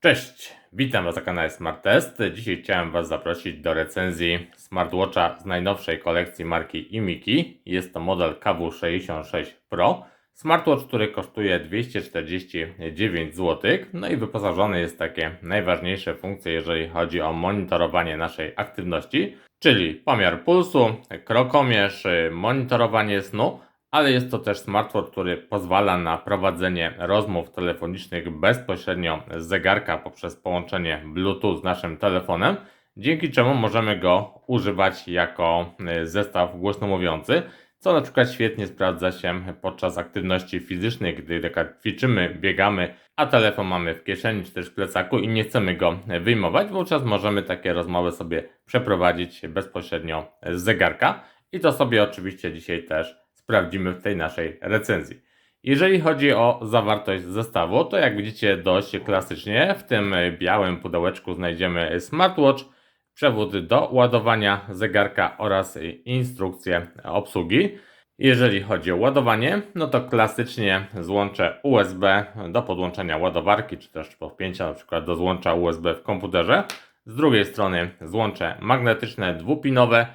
Cześć, witam Was na kanale Smart Test. Dzisiaj chciałem Was zaprosić do recenzji smartwatcha z najnowszej kolekcji marki Imiki. Jest to model KW66 Pro. Smartwatch, który kosztuje 249 zł. No i wyposażony jest w takie najważniejsze funkcje, jeżeli chodzi o monitorowanie naszej aktywności, czyli pomiar pulsu, krokomierz, monitorowanie snu, ale jest to też smartwatch, który pozwala na prowadzenie rozmów telefonicznych bezpośrednio z zegarka poprzez połączenie Bluetooth z naszym telefonem, dzięki czemu możemy go używać jako y, zestaw głośnomówiący, co na przykład świetnie sprawdza się podczas aktywności fizycznej, gdy ćwiczymy, biegamy, a telefon mamy w kieszeni czy też w plecaku i nie chcemy go wyjmować, wówczas możemy takie rozmowy sobie przeprowadzić bezpośrednio z zegarka. I to sobie oczywiście dzisiaj też sprawdzimy w tej naszej recenzji. Jeżeli chodzi o zawartość zestawu, to jak widzicie dość klasycznie w tym białym pudełeczku znajdziemy smartwatch, przewód do ładowania zegarka oraz instrukcję obsługi. Jeżeli chodzi o ładowanie, no to klasycznie złącze USB do podłączenia ładowarki, czy też podpięcia na przykład do złącza USB w komputerze. Z drugiej strony złącze magnetyczne dwupinowe,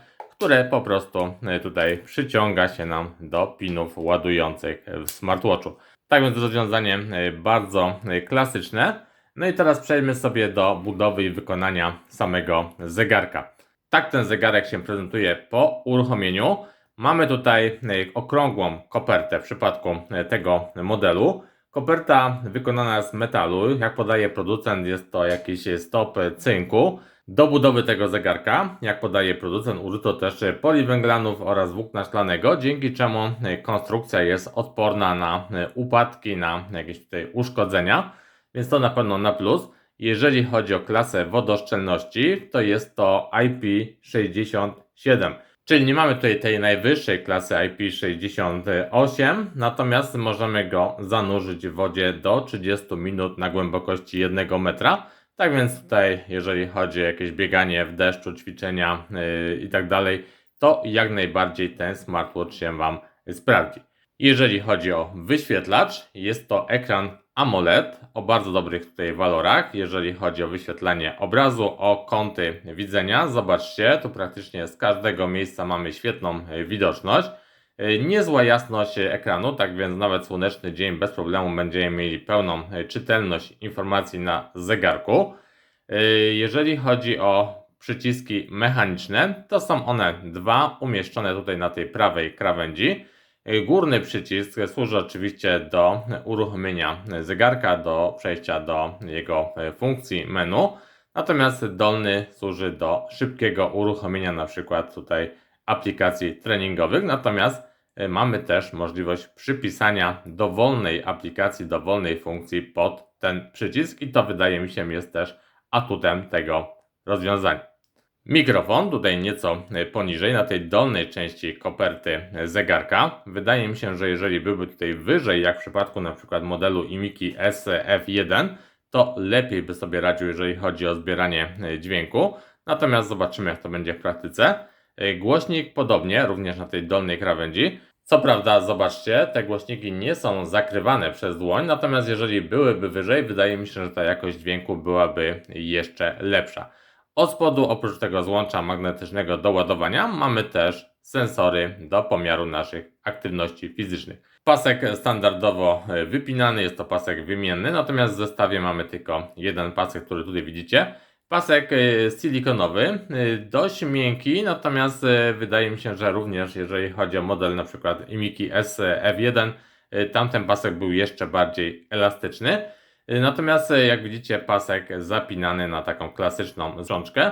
które po prostu e, tutaj przyciąga się nam do pinów ładujących w smartwatchu. Tak więc rozwiązanie e, bardzo e, klasyczne. No i teraz przejdźmy sobie do budowy i wykonania samego zegarka. Tak ten zegarek się prezentuje po uruchomieniu. Mamy tutaj okrągłą kopertę w przypadku tego modelu. Koperta wykonana z metalu, jak podaje producent, jest to jakiś stop cynku. Do budowy tego zegarka, jak podaje producent, użyto też poliwęglanów oraz włókna szklanego, dzięki czemu konstrukcja jest odporna na upadki, na jakieś tutaj uszkodzenia, więc to na pewno na plus. Jeżeli chodzi o klasę wodoszczelności, to jest to IP67, czyli nie mamy tutaj tej najwyższej klasy IP68, natomiast możemy go zanurzyć w wodzie do 30 minut na głębokości 1 metra tak więc tutaj, jeżeli chodzi o jakieś bieganie w deszczu, ćwiczenia yy, i tak dalej, to jak najbardziej ten smartwatch się Wam sprawdzi. Jeżeli chodzi o wyświetlacz, jest to ekran AMOLED o bardzo dobrych tutaj walorach. Jeżeli chodzi o wyświetlanie obrazu, o kąty widzenia, zobaczcie, tu praktycznie z każdego miejsca mamy świetną widoczność. E, niezła jasność ekranu, tak więc nawet słoneczny dzień bez problemu będziemy mieli pełną e, czytelność informacji na zegarku. E, jeżeli chodzi o przyciski mechaniczne, to są one dwa umieszczone tutaj na tej prawej krawędzi. Górny przycisk służy oczywiście do uruchomienia zegarka, do przejścia do jego funkcji menu, natomiast dolny służy do szybkiego uruchomienia na przykład tutaj aplikacji treningowych, natomiast e, mamy też możliwość przypisania dowolnej aplikacji, dowolnej funkcji pod ten przycisk i to wydaje mi się jest też atutem tego rozwiązania. Mikrofon tutaj nieco e, poniżej, na tej dolnej części koperty zegarka. Wydaje mi się, że jeżeli byłby tutaj wyżej, jak w przypadku na przykład modelu Imiki SF1, to lepiej by sobie radził, jeżeli chodzi o zbieranie e, dźwięku. Natomiast zobaczymy, jak to będzie w praktyce. E, głośnik podobnie, również na tej dolnej krawędzi. Co prawda, zobaczcie, te głośniki nie są zakrywane przez dłoń, natomiast jeżeli byłyby wyżej, wydaje mi się, że ta jakość dźwięku byłaby jeszcze lepsza. Od spodu, oprócz tego złącza magnetycznego do ładowania, mamy też sensory do pomiaru naszych aktywności fizycznych. Pasek standardowo e, wypinany, jest to pasek wymienny, natomiast w zestawie mamy tylko jeden pasek, który tutaj widzicie. Pasek y, silikonowy, y, dość miękki, natomiast y, wydaje mi się, że również jeżeli chodzi o model na przykład Imiki SF1, tamten pasek był jeszcze bardziej elastyczny. Natomiast jak widzicie pasek zapinany na taką klasyczną zrzączkę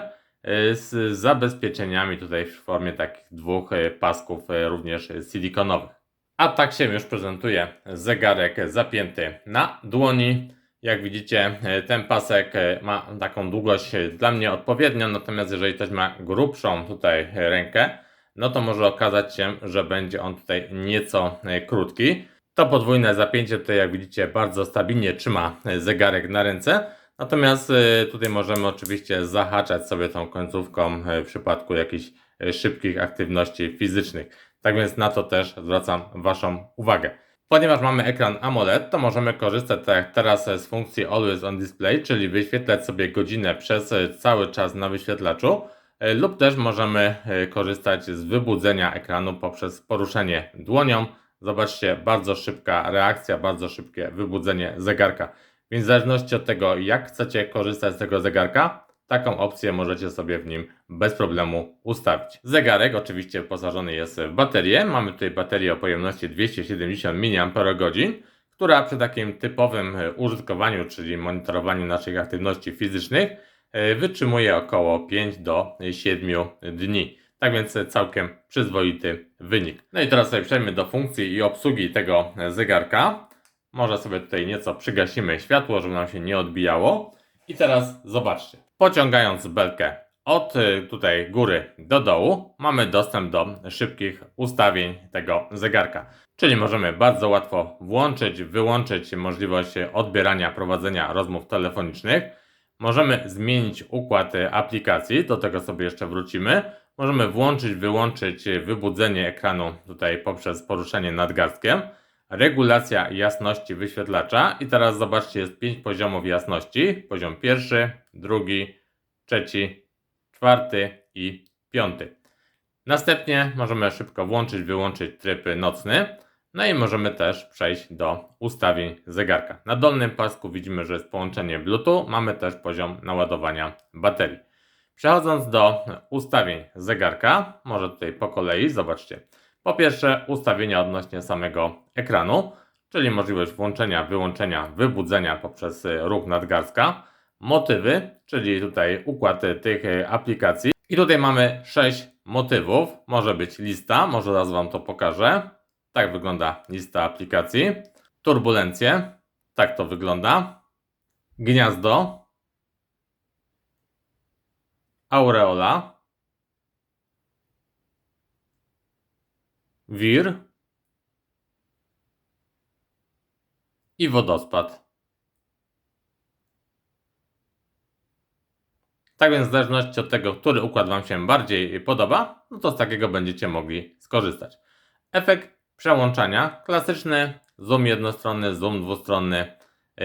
z zabezpieczeniami tutaj w formie takich dwóch pasków również silikonowych. A tak się już prezentuje zegarek zapięty na dłoni. Jak widzicie, e, ten pasek e, ma taką długość e, dla mnie odpowiednią, natomiast jeżeli ktoś ma grubszą tutaj rękę, no to może okazać się, że będzie on tutaj nieco krótki. To podwójne zapięcie tutaj, jak widzicie, bardzo stabilnie trzyma zegarek na ręce. Natomiast tutaj możemy oczywiście zahaczać sobie tą końcówką w przypadku jakichś szybkich aktywności fizycznych. Tak więc na to też zwracam Waszą uwagę. Ponieważ mamy ekran AMOLED, to możemy korzystać tak jak teraz z funkcji Always on Display, czyli wyświetlać sobie godzinę przez cały czas na wyświetlaczu, e, lub też możemy e, korzystać z wybudzenia ekranu poprzez poruszenie dłonią. Zobaczcie, bardzo szybka reakcja, bardzo szybkie wybudzenie zegarka. Więc w zależności od tego, jak chcecie korzystać z tego zegarka, taką opcję możecie sobie w nim bez problemu ustawić. Zegarek oczywiście wyposażony jest w baterię. Mamy tutaj baterię o pojemności 270 mAh, która przy takim typowym e, użytkowaniu, czyli monitorowaniu naszych aktywności fizycznych, e, wytrzymuje około 5 do 7 dni. Tak więc całkiem przyzwoity wynik. No i teraz sobie przejdziemy do funkcji i obsługi tego zegarka. Może sobie tutaj nieco przygasimy światło, żeby nam się nie odbijało. I teraz zobaczcie. Pociągając belkę od y, tutaj góry do dołu, mamy dostęp do szybkich ustawień tego zegarka. Czyli możemy bardzo łatwo włączyć, wyłączyć możliwość odbierania, prowadzenia rozmów telefonicznych. Możemy zmienić układ aplikacji, do tego sobie jeszcze wrócimy. Możemy włączyć, wyłączyć wybudzenie ekranu tutaj poprzez poruszenie nadgarstkiem regulacja jasności wyświetlacza i teraz zobaczcie, jest 5 poziomów jasności. Poziom pierwszy, drugi, trzeci, czwarty i piąty. Następnie możemy szybko włączyć, wyłączyć tryb nocny. No i możemy też przejść do ustawień zegarka. Na dolnym pasku widzimy, że jest połączenie Bluetooth. Mamy też poziom naładowania baterii. Przechodząc do ustawień zegarka, może tutaj po kolei, zobaczcie. Po pierwsze, ustawienia odnośnie samego ekranu, czyli możliwość włączenia, wyłączenia, wybudzenia poprzez y, ruch nadgarstka, motywy, czyli tutaj układ tych y, aplikacji. I tutaj mamy 6 motywów. Może być lista, może raz Wam to pokażę. Tak wygląda lista aplikacji. Turbulencje, tak to wygląda. Gniazdo, aureola, wir i wodospad. Tak więc w zależności od tego, który układ Wam się bardziej podoba, no to z takiego będziecie mogli skorzystać. Efekt przełączania klasyczny, zoom jednostronny, zoom dwustronny,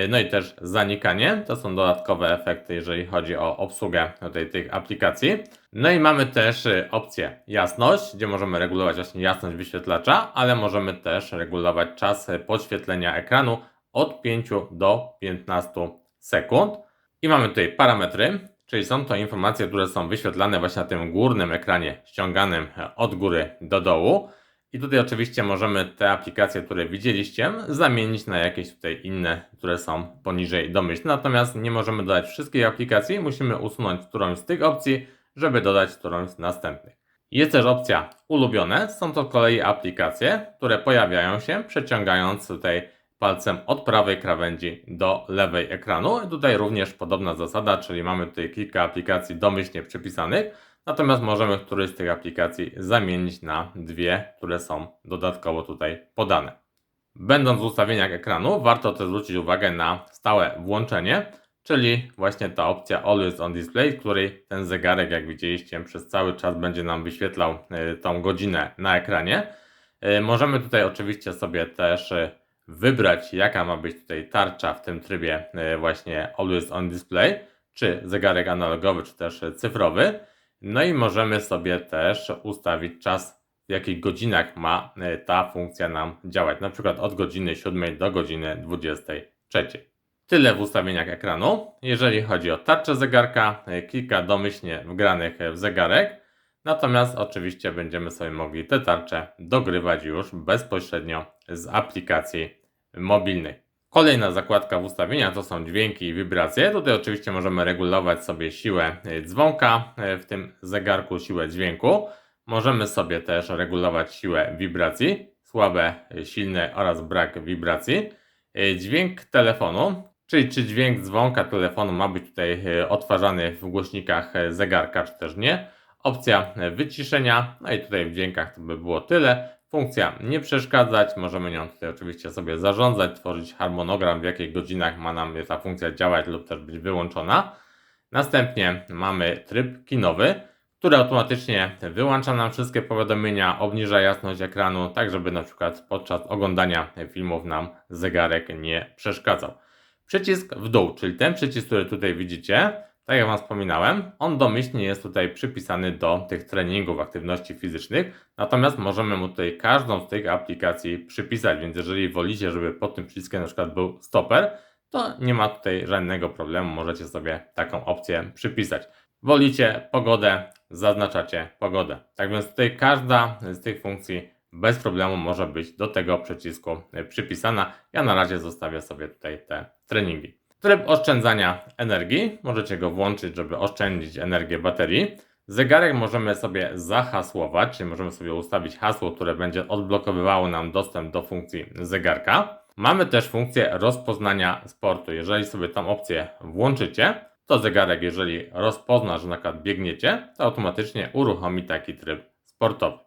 no i też zanikanie. To są dodatkowe efekty, jeżeli chodzi o obsługę tej, tych aplikacji. No i mamy też e, opcję jasność, gdzie możemy regulować właśnie jasność wyświetlacza, ale możemy też regulować czas podświetlenia ekranu od 5 do 15 sekund. I mamy tutaj parametry, czyli są to informacje, które są wyświetlane właśnie na tym górnym ekranie ściąganym od góry do dołu. I tutaj oczywiście możemy te aplikacje, które widzieliście, zamienić na jakieś tutaj inne, które są poniżej domyślne. Natomiast nie możemy dodać wszystkich aplikacji, musimy usunąć którąś z tych opcji, żeby dodać którąś z następnych. Jest też opcja ulubione, są to z kolei aplikacje, które pojawiają się przeciągając tutaj palcem od prawej krawędzi do lewej ekranu. Tutaj również podobna zasada, czyli mamy tutaj kilka aplikacji domyślnie przypisanych, Natomiast możemy któryś z tych aplikacji zamienić na dwie, które są dodatkowo tutaj podane. Będąc w ustawieniach ekranu, warto też zwrócić uwagę na stałe włączenie, czyli właśnie ta opcja Always on Display, w której ten zegarek, jak widzieliście, przez cały czas będzie nam wyświetlał y, tą godzinę na ekranie. Y, możemy tutaj oczywiście sobie też y, wybrać, jaka ma być tutaj tarcza w tym trybie właśnie Always on Display, czy zegarek analogowy, czy też cyfrowy. No i możemy sobie też ustawić czas, w jakich godzinach ma e, ta funkcja nam działać. Na przykład od godziny 7 do godziny 23. Tyle w ustawieniach ekranu. Jeżeli chodzi o tarczę zegarka, e, kilka domyślnie wgranych w zegarek. Natomiast oczywiście będziemy sobie mogli te tarcze dogrywać już bezpośrednio z aplikacji mobilnej. Kolejna zakładka w ustawieniach to są dźwięki i wibracje. Tutaj oczywiście możemy regulować sobie siłę e, dzwonka e, w tym zegarku, siłę dźwięku. Możemy sobie też regulować siłę wibracji, słabe, e, silne oraz brak wibracji. Dźwięk telefonu, czyli czy dźwięk dzwonka telefonu ma być tutaj odtwarzany w głośnikach zegarka, czy też nie. Opcja wyciszenia, no i tutaj w dźwiękach to by było tyle. Funkcja nie przeszkadzać, możemy nią tutaj oczywiście sobie zarządzać, tworzyć harmonogram, w jakich godzinach ma nam ta funkcja działać lub też być wyłączona. Następnie mamy tryb kinowy, w które automatycznie wyłącza nam wszystkie powiadomienia, obniża jasność ekranu, tak żeby na przykład podczas oglądania filmów nam zegarek nie przeszkadzał. Przycisk w dół, czyli ten przycisk, który tutaj widzicie, tak jak Wam wspominałem, on domyślnie jest tutaj przypisany do tych treningów aktywności fizycznych, natomiast możemy mu tutaj każdą z tych aplikacji przypisać, więc jeżeli wolicie, żeby pod tym przyciskiem na przykład był stoper, to nie ma tutaj żadnego problemu, możecie sobie taką opcję przypisać. Wolicie pogodę, zaznaczacie pogodę. Tak więc tutaj każda z tych funkcji bez problemu może być do tego przycisku przypisana. Ja na razie zostawię sobie tutaj te treningi. Tryb oszczędzania energii. Możecie go włączyć, żeby oszczędzić energię baterii. Zegarek możemy sobie zahasłować, czyli możemy sobie ustawić hasło, które będzie odblokowywało nam dostęp do funkcji zegarka. Mamy też funkcję rozpoznania sportu. Jeżeli sobie tą opcję włączycie, to zegarek, jeżeli rozpozna, że na przykład biegniecie, to automatycznie uruchomi taki tryb sportowy.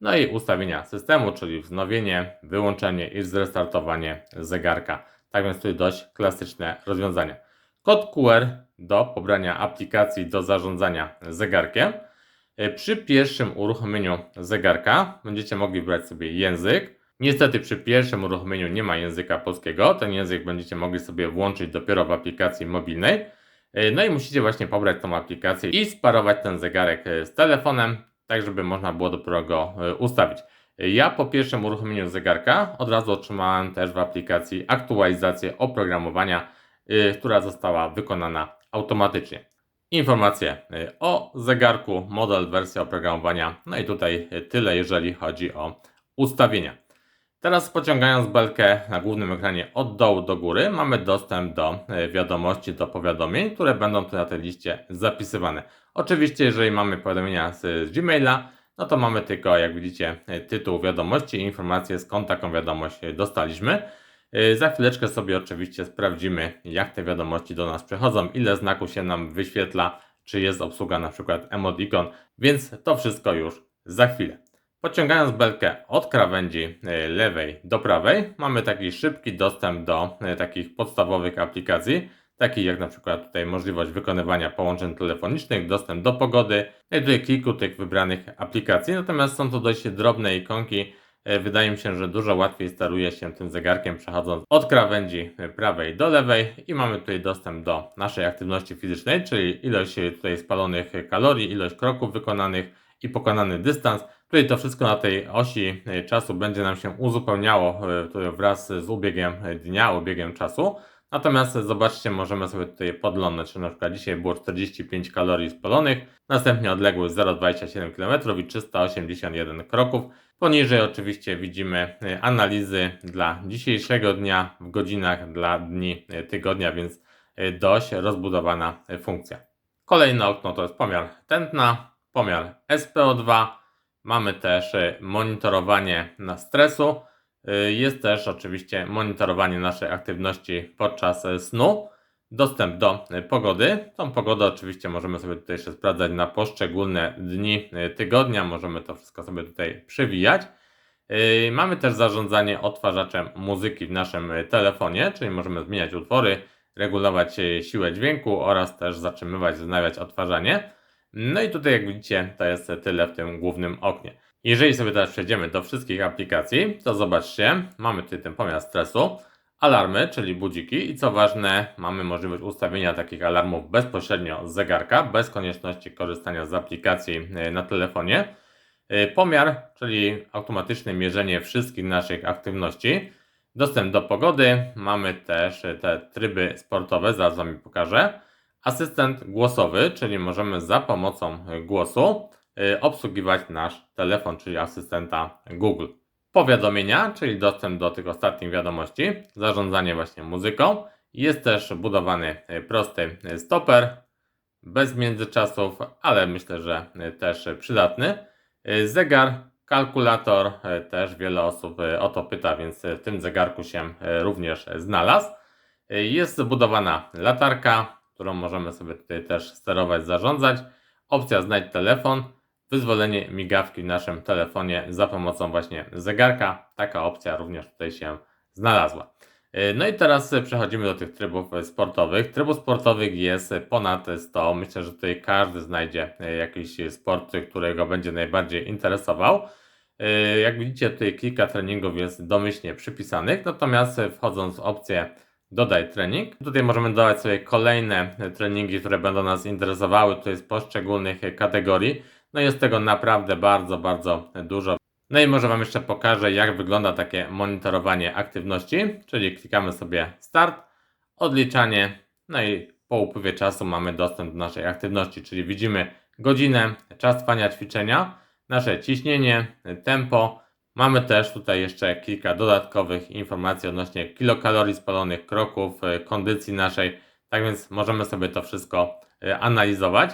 No i ustawienia systemu, czyli wznowienie, wyłączenie i zrestartowanie zegarka. Tak więc tutaj dość klasyczne rozwiązania. Kod QR do pobrania aplikacji do zarządzania zegarkiem. E, Przy pierwszym uruchomieniu zegarka będziecie mogli wybrać sobie język. Niestety przy pierwszym uruchomieniu nie ma języka polskiego. Ten język będziecie mogli sobie włączyć dopiero w aplikacji mobilnej. E, No i musicie właśnie pobrać tą aplikację i sparować ten zegarek e, z telefonem, tak żeby można było dopiero go ustawić. Ja po pierwszym uruchomieniu zegarka od razu otrzymałem też w aplikacji aktualizację oprogramowania, e, która została wykonana automatycznie. Informacje e, o zegarku, model, wersja oprogramowania. No i tutaj e, tyle, jeżeli chodzi o ustawienia. Teraz pociągając belkę na głównym ekranie od dołu do góry mamy dostęp do wiadomości, do powiadomień, które będą tu na tej liście zapisywane. Oczywiście jeżeli mamy powiadomienia z Gmaila, no to mamy tylko jak widzicie e, tytuł wiadomości i informacje skąd taką wiadomość e, dostaliśmy. E, Za chwileczkę sobie oczywiście sprawdzimy jak te wiadomości do nas przechodzą, ile znaków się nam wyświetla, czy jest obsługa na przykład emoticon, więc to wszystko już za chwilę. Pociągając belkę od krawędzi lewej do prawej, mamy taki szybki dostęp do takich podstawowych aplikacji, takich jak na przykład tutaj możliwość wykonywania połączeń telefonicznych, dostęp do pogody, no i tutaj kilku tych wybranych aplikacji, natomiast są to dość drobne ikonki. E, Wydaje mi się, że dużo łatwiej steruje się tym zegarkiem przechodząc od krawędzi prawej do lewej i mamy tutaj dostęp do naszej aktywności fizycznej, czyli ilość e, tutaj spalonych kalorii, ilość kroków wykonanych i pokonany dystans. Tutaj to wszystko na tej osi e, czasu będzie nam się uzupełniało wraz z ubiegiem dnia, ubiegiem czasu. Natomiast zobaczcie, możemy sobie tutaj podglądać, że na przykład dzisiaj było 45 kalorii spalonych, następnie odległość 0,27 km i 381 kroków. Poniżej oczywiście widzimy e, analizy dla dzisiejszego dnia w godzinach dla dni e, tygodnia, więc e, dość rozbudowana funkcja. Kolejne okno to jest pomiar tętna, pomiar SPO2. Mamy też monitorowanie na stresu. Y, Jest też oczywiście monitorowanie naszej aktywności podczas e, snu. Dostęp do e, pogody. Tą pogodę oczywiście możemy sobie tutaj jeszcze sprawdzać na poszczególne dni tygodnia. Możemy to wszystko sobie tutaj przewijać. Y, Mamy też zarządzanie odtwarzaczem muzyki w naszym telefonie, czyli możemy zmieniać utwory, regulować siłę dźwięku oraz też zatrzymywać, wznawiać odtwarzanie. No i tutaj jak widzicie to jest tyle w tym głównym oknie. Jeżeli sobie teraz przejdziemy do wszystkich aplikacji, to zobaczcie, mamy tutaj ten pomiar stresu, alarmy, czyli budziki i co ważne, mamy możliwość ustawienia takich alarmów bezpośrednio z zegarka, bez konieczności korzystania z aplikacji e, na telefonie. E, Pomiar, czyli automatyczne mierzenie wszystkich naszych aktywności. Dostęp do pogody, mamy też te tryby sportowe, zaraz Wam pokażę. Asystent głosowy, czyli możemy za pomocą głosu obsługiwać nasz telefon, czyli asystenta Google. Powiadomienia, czyli dostęp do tych ostatnich wiadomości, zarządzanie właśnie muzyką. Jest też budowany y, prosty y, stoper, bez międzyczasów, ale myślę, że y, też y, przydatny. Y, Zegar, kalkulator, y, też wiele osób y, o to pyta, więc y, w tym zegarku się y, również znalazł. Y, Jest zbudowana latarka, którą możemy sobie tutaj też sterować, zarządzać. Opcja znajdź telefon, wyzwolenie migawki w naszym telefonie za pomocą właśnie zegarka. Taka opcja również tutaj się znalazła. E, No i teraz e, przechodzimy do tych trybów e, sportowych. Trybów sportowych jest ponad 100. Myślę, że tutaj każdy znajdzie jakiś sport, który go będzie najbardziej interesował. Jak widzicie, tutaj kilka treningów jest domyślnie przypisanych, natomiast wchodząc w opcję Dodaj trening, tutaj możemy dodać sobie kolejne treningi, które będą nas interesowały, tutaj z poszczególnych kategorii. No jest tego naprawdę bardzo, bardzo dużo. No i może Wam jeszcze pokażę, jak wygląda takie monitorowanie aktywności, czyli klikamy sobie Start, odliczanie, no i po upływie czasu mamy dostęp do naszej aktywności, czyli widzimy godzinę, czas trwania ćwiczenia, nasze ciśnienie, tempo. Mamy też tutaj jeszcze kilka dodatkowych informacji odnośnie kilokalorii spalonych, kroków, e, kondycji naszej, tak więc możemy sobie to wszystko e, analizować.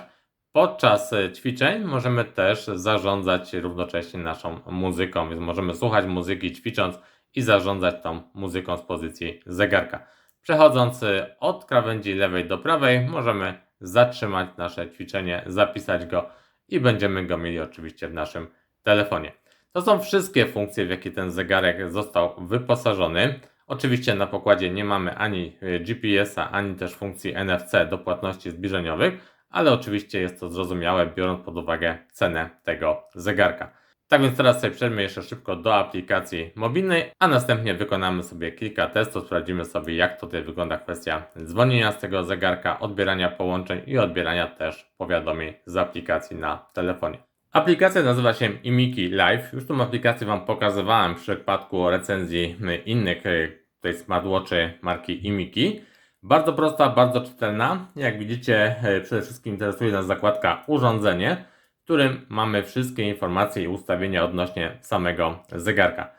Podczas e, ćwiczeń możemy też zarządzać równocześnie naszą muzyką, więc możemy słuchać muzyki ćwicząc i zarządzać tą muzyką z pozycji zegarka. Przechodząc e, od krawędzi lewej do prawej, możemy zatrzymać nasze ćwiczenie, zapisać go i będziemy go mieli oczywiście w naszym telefonie. To są wszystkie funkcje, w jakie ten zegarek został wyposażony. Oczywiście na pokładzie nie mamy ani e, GPS-a, ani też funkcji NFC do płatności zbliżeniowych, ale oczywiście jest to zrozumiałe, biorąc pod uwagę cenę tego zegarka. Tak więc teraz sobie przejdźmy jeszcze szybko do aplikacji mobilnej, a następnie wykonamy sobie kilka testów, sprawdzimy sobie jak tutaj wygląda kwestia dzwonienia z tego zegarka, odbierania połączeń i odbierania też powiadomień z aplikacji na telefonie. Aplikacja nazywa się Imiki Live. Już tą aplikację Wam pokazywałem w przypadku recenzji innych e, tutaj smartwatchy marki Imiki. Bardzo prosta, bardzo czytelna. Jak widzicie, e, przede wszystkim interesuje nas zakładka urządzenie, w którym mamy wszystkie informacje i ustawienia odnośnie samego zegarka.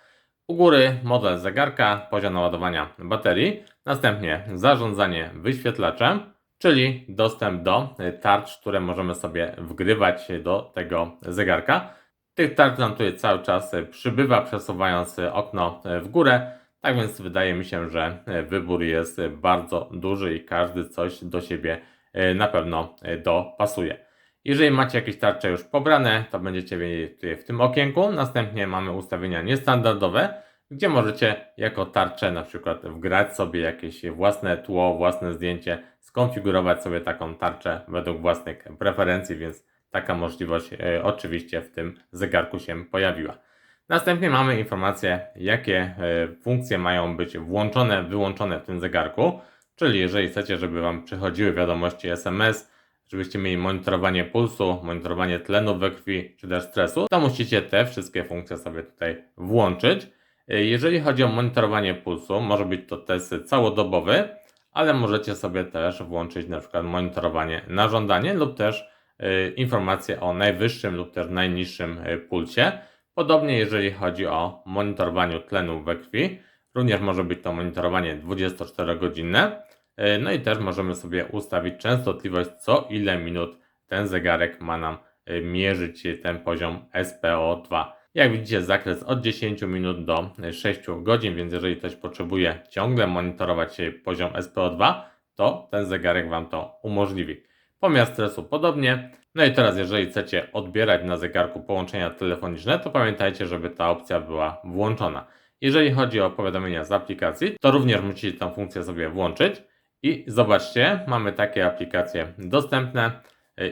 U góry model zegarka, poziom naładowania baterii, następnie zarządzanie wyświetlaczem, czyli dostęp do e, tarcz, które możemy sobie wgrywać do tego zegarka. Tych tarcz nam tutaj cały czas e, przybywa, przesuwając okno w górę. Tak więc wydaje mi się, że e, wybór jest e, bardzo duży i każdy coś do siebie e, na pewno dopasuje. Jeżeli macie jakieś tarcze już pobrane, to będziecie mieli tutaj w tym okienku. Następnie mamy ustawienia niestandardowe, gdzie możecie jako tarczę na przykład wgrać sobie jakieś własne tło, własne zdjęcie, skonfigurować sobie taką tarczę według własnych preferencji, więc taka możliwość oczywiście w tym zegarku się pojawiła. Następnie mamy informacje, jakie e, funkcje mają być włączone, wyłączone w tym zegarku, czyli jeżeli chcecie, żeby Wam przychodziły wiadomości SMS, żebyście mieli monitorowanie pulsu, monitorowanie tlenu we krwi, czy też stresu, to musicie te wszystkie funkcje sobie tutaj włączyć. E, Jeżeli chodzi o monitorowanie pulsu, może być to test całodobowy, ale możecie sobie też włączyć na przykład monitorowanie na żądanie lub też e, informacje o najwyższym lub też najniższym pulsie. Podobnie jeżeli chodzi o monitorowanie tlenu we krwi, również może być to monitorowanie 24-godzinne. E, No i też możemy sobie ustawić częstotliwość, co ile minut ten zegarek ma nam e, mierzyć ten poziom SPO2. Jak widzicie, zakres od 10 minut do 6 godzin, więc jeżeli ktoś potrzebuje ciągle monitorować e, poziom SPO2, to ten zegarek Wam to umożliwi. Pomiar stresu podobnie. No i teraz, jeżeli chcecie odbierać na zegarku połączenia telefoniczne, to pamiętajcie, żeby ta opcja była włączona. Jeżeli chodzi o powiadomienia z aplikacji, to również musicie tę funkcję sobie włączyć. I zobaczcie, mamy takie aplikacje dostępne: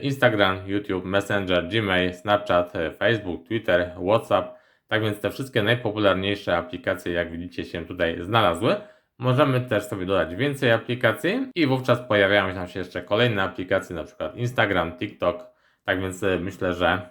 Instagram, YouTube, Messenger, Gmail, Snapchat, Facebook, Twitter, WhatsApp. Tak więc te wszystkie najpopularniejsze aplikacje, jak widzicie, się tutaj znalazły. Możemy też sobie dodać więcej aplikacji i wówczas pojawiają się nam się jeszcze kolejne aplikacje, na przykład Instagram, TikTok. Tak więc e, myślę, że e,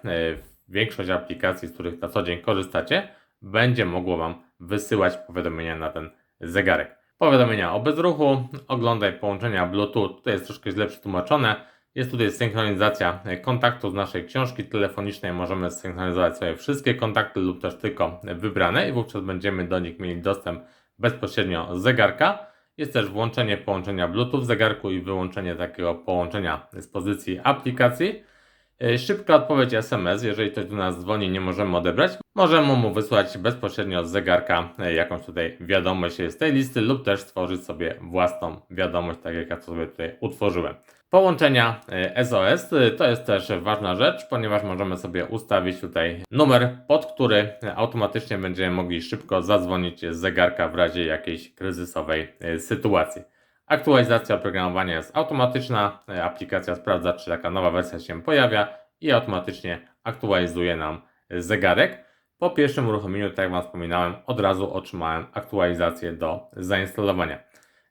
większość aplikacji, z których na co dzień korzystacie, będzie mogło Wam wysyłać powiadomienia na ten zegarek. Powiadomienia o bezruchu, oglądaj połączenia Bluetooth, tutaj jest troszkę źle przetłumaczone. Jest tutaj synchronizacja e, kontaktów z naszej książki telefonicznej. Możemy synchronizować sobie wszystkie kontakty lub też tylko wybrane i wówczas będziemy do nich mieli dostęp bezpośrednio z zegarka. Jest też włączenie połączenia Bluetooth w zegarku i wyłączenie takiego połączenia z pozycji aplikacji. E, Szybka odpowiedź SMS, jeżeli ktoś do nas dzwoni, nie możemy odebrać. możemy mu wysłać bezpośrednio z zegarka e, jakąś tutaj wiadomość z tej listy lub też stworzyć sobie własną wiadomość, tak jak ja to sobie tutaj utworzyłem. Połączenia SOS e, to jest też ważna rzecz, ponieważ możemy sobie ustawić tutaj numer, pod który automatycznie będziemy mogli szybko zadzwonić z zegarka w razie jakiejś kryzysowej e, sytuacji. Aktualizacja oprogramowania jest automatyczna, e, aplikacja sprawdza, czy taka nowa wersja się pojawia i automatycznie aktualizuje nam zegarek. Po pierwszym uruchomieniu, tak jak Wam wspominałem, od razu otrzymałem aktualizację do zainstalowania.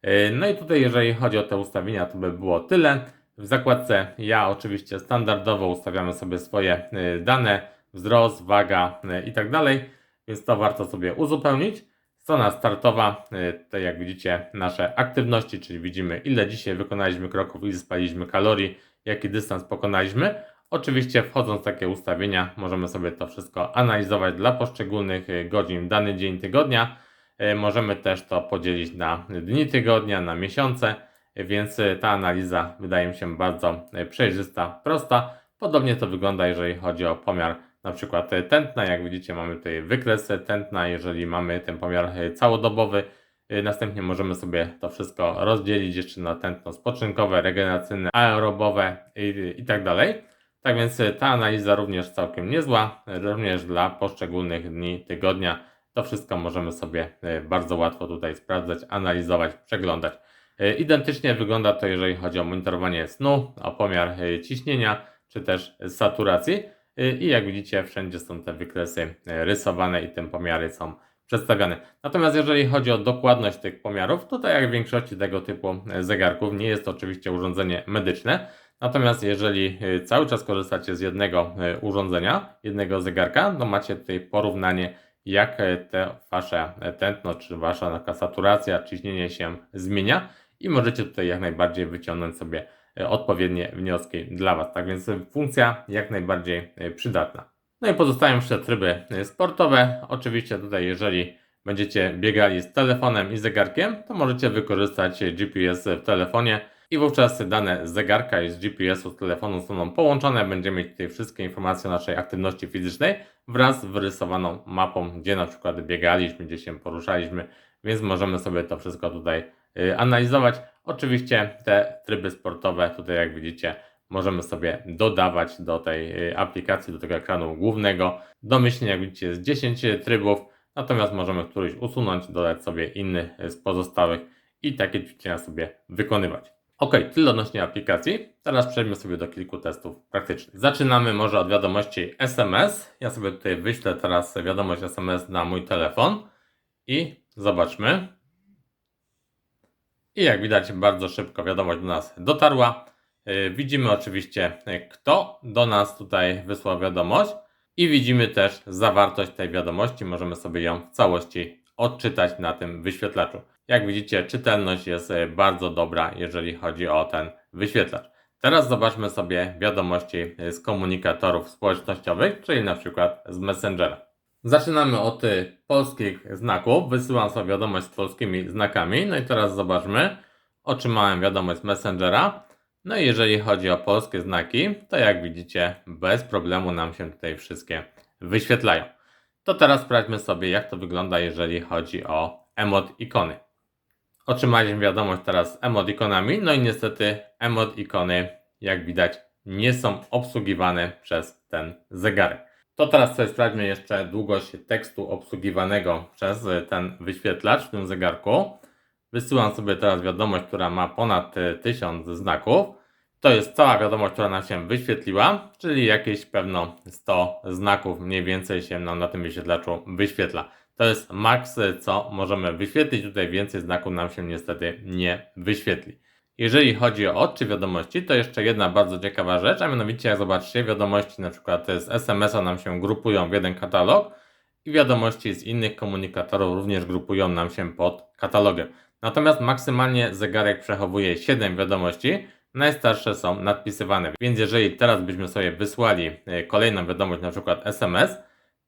E, No i tutaj, jeżeli chodzi o te ustawienia, to by było tyle. W zakładce ja oczywiście standardowo ustawiamy sobie swoje e, dane, wzrost, waga e, i tak dalej, więc to warto sobie uzupełnić. Strona startowa, to jak widzicie nasze aktywności, czyli widzimy ile dzisiaj wykonaliśmy kroków, ile spaliśmy kalorii, jaki dystans pokonaliśmy. Oczywiście wchodząc w takie ustawienia możemy sobie to wszystko analizować dla poszczególnych godzin dany dzień tygodnia. E, Możemy też to podzielić na dni tygodnia, na miesiące, więc e, ta analiza wydaje mi się bardzo e, przejrzysta, prosta. Podobnie to wygląda, jeżeli chodzi o pomiar na przykład tętna. Jak widzicie, mamy tutaj wykres tętna, jeżeli mamy ten pomiar całodobowy. Następnie możemy sobie to wszystko rozdzielić jeszcze na tętno spoczynkowe, regeneracyjne, aerobowe i, i tak. Tak więc ta analiza również całkiem niezła, również dla poszczególnych dni tygodnia. To wszystko możemy sobie e, bardzo łatwo tutaj sprawdzać, analizować, przeglądać. E, Identycznie wygląda to, jeżeli chodzi o monitorowanie snu, o pomiar e, ciśnienia, czy też saturacji. I jak widzicie, wszędzie są te wykresy rysowane i te pomiary są przedstawiane. Natomiast jeżeli chodzi o dokładność tych pomiarów, to tak jak w większości tego typu zegarków, nie jest to oczywiście urządzenie medyczne. Natomiast jeżeli cały czas korzystacie z jednego urządzenia, jednego zegarka, to macie tutaj porównanie, jak te wasze tętno, czy wasza taka saturacja, ciśnienie się zmienia i możecie tutaj jak najbardziej wyciągnąć sobie e, odpowiednie wnioski dla Was. Tak więc funkcja jak najbardziej e, przydatna. No i pozostają jeszcze tryby e, sportowe. Oczywiście tutaj jeżeli będziecie biegali z telefonem i zegarkiem, to możecie wykorzystać GPS w telefonie i wówczas dane z zegarka i z GPS-u z telefonu zostaną połączone. Będziemy mieć tutaj wszystkie informacje o naszej aktywności fizycznej wraz z wyrysowaną mapą, gdzie na przykład biegaliśmy, gdzie się poruszaliśmy, więc możemy sobie to wszystko tutaj y, analizować. Oczywiście te tryby sportowe, tutaj jak widzicie, możemy sobie dodawać do tej y, aplikacji, do tego ekranu głównego. Domyślnie jak widzicie jest 10 trybów, natomiast możemy któryś usunąć, dodać sobie inny y, z pozostałych i takie ćwiczenia sobie wykonywać. Ok, tyle odnośnie aplikacji. Teraz przejdźmy sobie do kilku testów praktycznych. Zaczynamy może od wiadomości SMS. Ja sobie tutaj wyślę teraz wiadomość SMS na mój telefon i zobaczmy. I jak widać, bardzo szybko wiadomość do nas dotarła. Yy, Widzimy oczywiście, yy, kto do nas tutaj wysłał wiadomość, i widzimy też zawartość tej wiadomości. Możemy sobie ją w całości odczytać na tym wyświetlaczu. Jak widzicie, czytelność jest yy, bardzo dobra, jeżeli chodzi o ten wyświetlacz. Teraz zobaczmy sobie wiadomości yy, z komunikatorów społecznościowych, czyli na przykład z Messengera. Zaczynamy od y, polskich znaków. Wysyłam sobie wiadomość z polskimi znakami. No i teraz zobaczmy. Otrzymałem wiadomość z Messengera. No i jeżeli chodzi o polskie znaki, to jak widzicie, bez problemu nam się tutaj wszystkie wyświetlają. To teraz sprawdźmy sobie, jak to wygląda, jeżeli chodzi o emot ikony. Otrzymaliśmy wiadomość teraz z emot ikonami, no i niestety emot ikony, jak widać, nie są obsługiwane przez ten zegarek. To teraz sobie sprawdźmy jeszcze długość tekstu obsługiwanego przez ten wyświetlacz w tym zegarku. Wysyłam sobie teraz wiadomość, która ma ponad y, 1000 znaków. To jest cała wiadomość, która nam się wyświetliła, czyli jakieś pewno 100 znaków mniej więcej się nam na tym wyświetlaczu wyświetla. To jest maks, co możemy wyświetlić. Tutaj więcej znaków nam się niestety nie wyświetli. Jeżeli chodzi o odczyt wiadomości, to jeszcze jedna bardzo ciekawa rzecz, a mianowicie jak zobaczcie, wiadomości na przykład z SMS-a nam się grupują w jeden katalog i wiadomości z innych komunikatorów również grupują nam się pod katalogiem. Natomiast maksymalnie zegarek przechowuje 7 wiadomości, najstarsze są nadpisywane. Więc jeżeli teraz byśmy sobie wysłali e, kolejną wiadomość, na przykład SMS,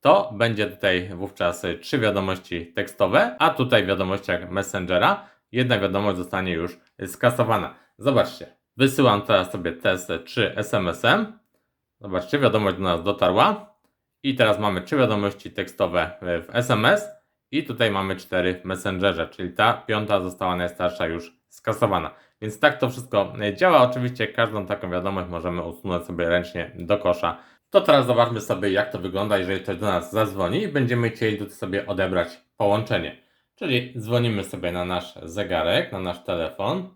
to będzie tutaj wówczas trzy wiadomości tekstowe, a tutaj w wiadomościach Messengera jedna wiadomość zostanie już skasowana. Zobaczcie, wysyłam teraz sobie test 3 SMS-em. Zobaczcie, wiadomość do nas dotarła I teraz mamy trzy wiadomości tekstowe w SMS i tutaj mamy cztery w Messengerze, czyli ta piąta została najstarsza już skasowana. Więc tak to wszystko działa. Oczywiście każdą taką wiadomość możemy usunąć sobie ręcznie do kosza. To teraz zobaczmy sobie, jak to wygląda, jeżeli ktoś do nas zadzwoni i będziemy chcieli sobie odebrać połączenie. Czyli dzwonimy sobie na nasz zegarek, na nasz telefon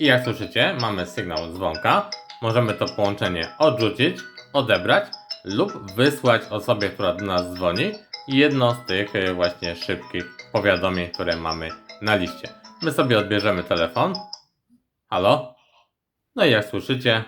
i jak słyszycie, mamy sygnał dzwonka. Możemy to połączenie odrzucić, odebrać lub wysłać osobie, która do nas dzwoni jedno z tych e, właśnie szybkich powiadomień, które mamy na liście. My sobie odbierzemy telefon. Halo? No i jak słyszycie,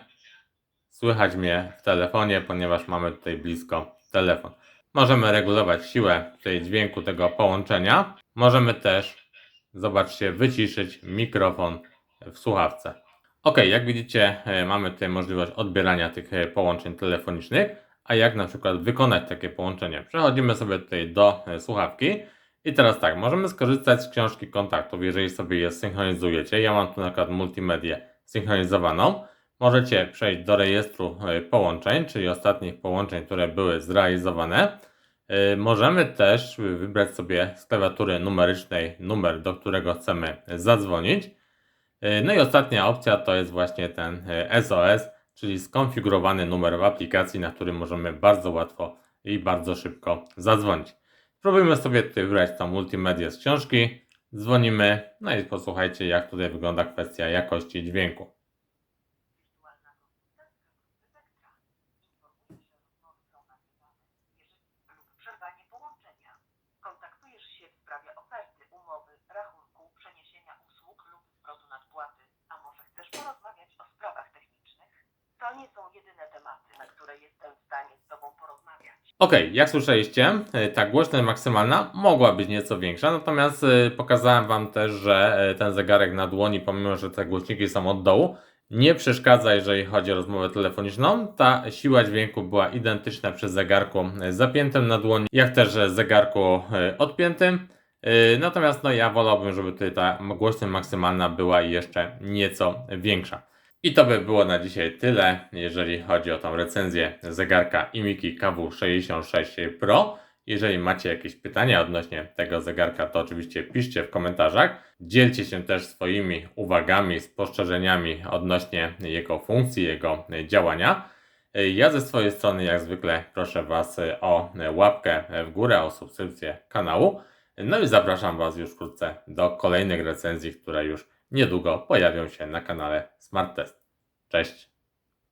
słychać mnie w telefonie, ponieważ mamy tutaj blisko telefon. Możemy regulować siłę tej dźwięku tego połączenia. Możemy też, zobaczcie, wyciszyć mikrofon w słuchawce. Ok, jak widzicie, e, mamy tutaj możliwość odbierania tych e, połączeń telefonicznych, a jak na przykład wykonać takie połączenie? Przechodzimy sobie tutaj do e, słuchawki i teraz tak, możemy skorzystać z książki kontaktów, jeżeli sobie je synchronizujecie. Ja mam tu na przykład multimedię synchronizowaną. Możecie przejść do rejestru e, połączeń, czyli ostatnich połączeń, które były zrealizowane. E, Możemy też wybrać sobie z klawiatury numerycznej numer, do którego chcemy zadzwonić. E, No i ostatnia opcja to jest właśnie ten SOS, czyli skonfigurowany numer w aplikacji, na którym możemy bardzo łatwo i bardzo szybko zadzwonić. Spróbujmy sobie tutaj wybrać tą multimedię z książki, dzwonimy, no i posłuchajcie jak tutaj wygląda kwestia jakości dźwięku. wirtualna konsultantka Spektra informuje, że rozmowy są nagrywane. Jeżeli lub przerwanie połączenia, kontaktujesz się w sprawie oferty, umowy, rachunku, przeniesienia usług lub zwrotu nadpłaty, a może chcesz porozmawiać o sprawach technicznych? To nie są jedyne tematy, na które jestem w stanie z Tobą porozmawiać. Ok, jak słyszeliście, y, ta głośność maksymalna mogła być nieco większa, natomiast y, pokazałem Wam też, że y, ten zegarek na dłoni, pomimo że te głośniki są od dołu, nie przeszkadza, jeżeli chodzi o rozmowę telefoniczną. Ta siła dźwięku była identyczna przy zegarku zapiętym na dłoni, jak też zegarku odpiętym. Natomiast no, ja wolałbym, żeby tutaj ta głośność maksymalna była jeszcze nieco większa. I to by było na dzisiaj tyle, jeżeli chodzi o tą recenzję zegarka Imiki KW66 Pro. Jeżeli macie jakieś pytania odnośnie tego zegarka, to oczywiście piszcie w komentarzach. Dzielcie się też swoimi uwagami, spostrzeżeniami odnośnie jego funkcji, jego działania. Ja ze swojej strony, jak zwykle, proszę Was o łapkę w górę, o subskrypcję kanału. No i zapraszam Was już wkrótce do kolejnych recenzji, które już niedługo pojawią się na kanale Smart Test. Cześć!